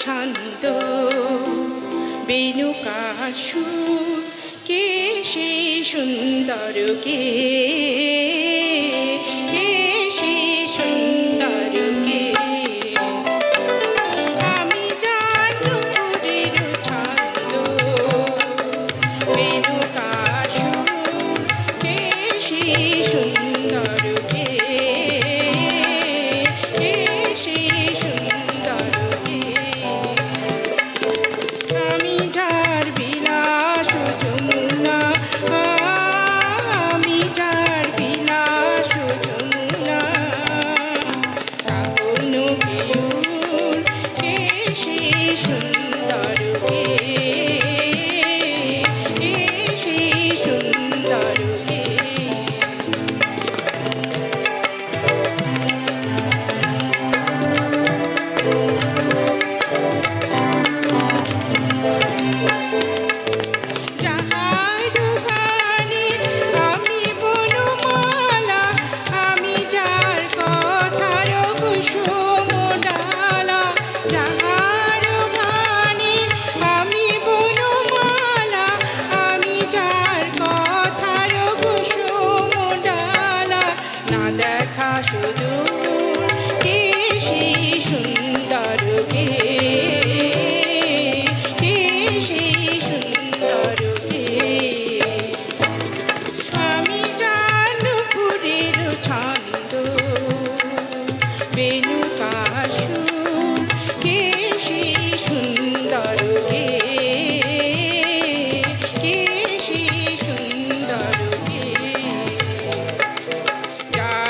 ছন্দ বেণুকাসু কে সে সুন্দর কে? not that